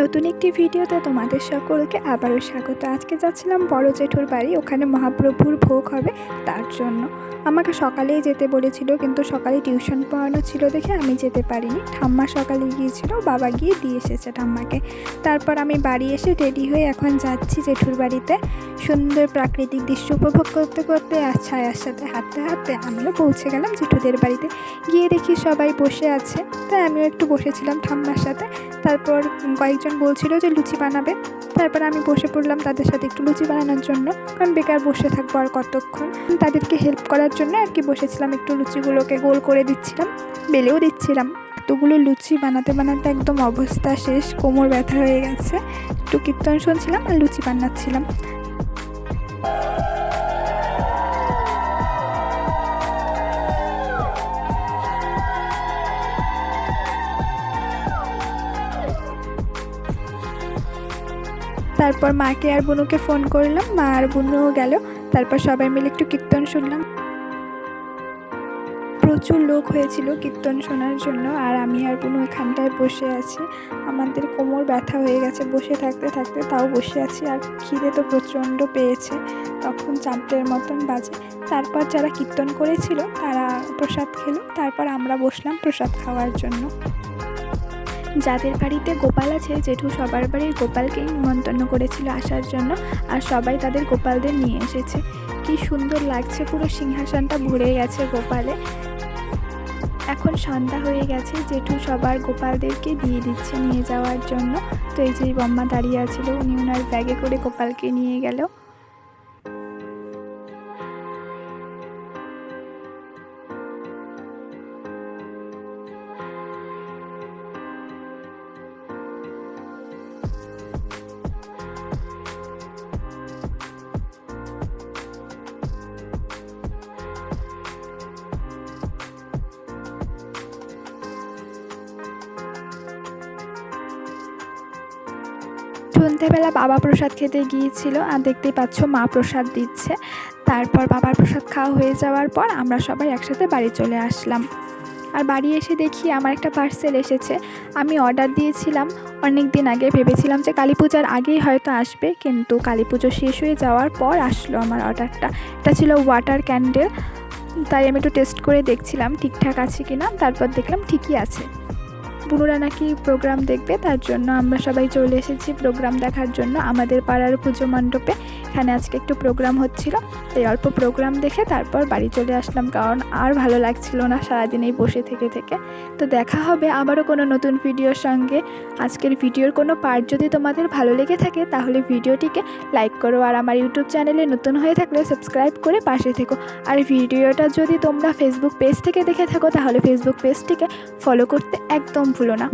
নতুন একটি ভিডিওতে তোমাদের সকলকে আবারও স্বাগত। আজকে যাচ্ছিলাম বড় জেঠুর বাড়ি, ওখানে মহাপ্রভুর ভোগ হবে তার জন্য। আমাকে সকালেই যেতে বলেছিল, কিন্তু সকালে টিউশন পড়ানো ছিল দেখে আমি যেতে পারিনি। ঠাম্মা সকালে গিয়েছিল, বাবা গিয়ে দিয়ে এসেছে ঠাম্মাকে। তারপর আমি বাড়ি এসে রেডি হয়ে এখন যাচ্ছি জেঠুর বাড়িতে। সুন্দর প্রাকৃতিক দৃশ্য উপভোগ করতে করতে আর ছায়ার সাথে হাঁটতে হাঁটতে আমিও পৌঁছে গেলাম জেঠুদের বাড়িতে। গিয়ে দেখি সবাই বসে আছে। তাই আমিও একটু বসেছিলাম ঠাম্মার সাথে। তারপর কয়েকজন বলছিল যে লুচি বানাবে। তারপর আমি বসে পড়লাম তাদের সাথে একটু লুচি বানানোর জন্য। কারণ বেকার বসে থাকব আর কতক্ষণ? তাদেরকে হেল্প করার জন্য আর কি বসেছিলাম, একটু লুচিগুলোকে গোল করে দিচ্ছিলাম। বেলেও দিচ্ছিলাম। এতগুলো লুচি বানাতে বানাতে একদম অবস্থা শেষ, কোমর ব্যথা হয়ে গেছে। একটু কীর্তন শুনছিলাম আর লুচি বানাচ্ছিলাম। তারপর মাকে আর বুনুকে ফোন করলাম, মা আর বুনুও গেল, তারপর সবাই মিলে একটু কীর্তন শুনলাম। প্রচুর লোক হয়েছিল কীর্তন শোনার জন্য, আর আমি আর বুনু এখানটায় বসে আছি। আমাদের কোমর ব্যথা হয়ে গেছে, বসে থাকতে থাকতে তাও বসে আছি, আর খিদে তো প্রচণ্ড পেয়েছে। তখন চারটের মতন বাজে। তারপর যারা কীর্তন করেছিল তারা প্রসাদ খেলো, তারপর আমরা বসলাম প্রসাদ খাওয়ার জন্য। যাদের বাড়িতে গোপাল আছে, জেঠু সবার বাড়ির গোপালকেই নিমন্ত্রণ করেছিল আসার জন্য আর সবাই তাদের গোপালদের নিয়ে এসেছে। কি সুন্দর লাগছে পুরো সিংহাসনটা ভরে গেছে গোপালে। এখন সন্ধ্যা হয়ে গেছে, জেঠু সবার গোপালদেরকে দিয়ে দিচ্ছে নিয়ে যাওয়ার জন্য। তো এই যে বম্মা দাঁড়িয়ে আছিল, উনি ওনার ব্যাগে করে গোপালকে নিয়ে গেল। সন্ধ্যেবেলা বাবা প্রসাদ খেতে গিয়েছিল, আর দেখতেই পাচ্ছ মা প্রসাদ দিচ্ছে। তারপর বাবার প্রসাদ খাওয়া হয়ে যাওয়ার পর আমরা সবাই একসাথে বাড়ি চলে আসলাম। আর বাড়ি এসে দেখি আমার একটা পার্সেল এসেছে। আমি অর্ডার দিয়েছিলাম অনেক দিন আগে ভেবেছিলাম যে কালী পূজার আগেই হয়তো আসবে, কিন্তু কালী পুজো শেষ হয়ে যাওয়ার পর আসলো আমার অর্ডারটা এটা ছিল ওয়াটার ক্যান্ডেল তাই আমি একটু টেস্ট করে দেখছিলাম ঠিকঠাক আছে কি না তারপর দেখলাম ঠিকই আছে। বুনুরা নাকি প্রোগ্রাম দেখবে, তার জন্য আমরা সবাই চলে এসেছি প্রোগ্রাম দেখার জন্য। আমাদের পাড়ার পুজো মণ্ডপে এখানে আজকে একটু প্রোগ্রাম হচ্ছিল এই অল্প প্রোগ্রাম দেখে তারপর বাড়ি চলে আসলাম, কারণ আর ভালো লাগছিল না সারাদিন এই বসে থেকে থেকে। তো দেখা হবে আবারও কোনো নতুন ভিডিওর সঙ্গে। আজকের ভিডিওর কোনো পার্ট যদি তোমাদের ভালো লেগে থাকে, তাহলে ভিডিওটিকে লাইক করো আর আমার ইউটিউব চ্যানেলে নতুন হয়ে থাকলে সাবস্ক্রাইব করে পাশে থেকো। আর ভিডিওটা যদি তোমরা ফেসবুক পেজ থেকে দেখে থাকো, তাহলে ফেসবুক পেজটিকে ফলো করতে একদম ভুলো না।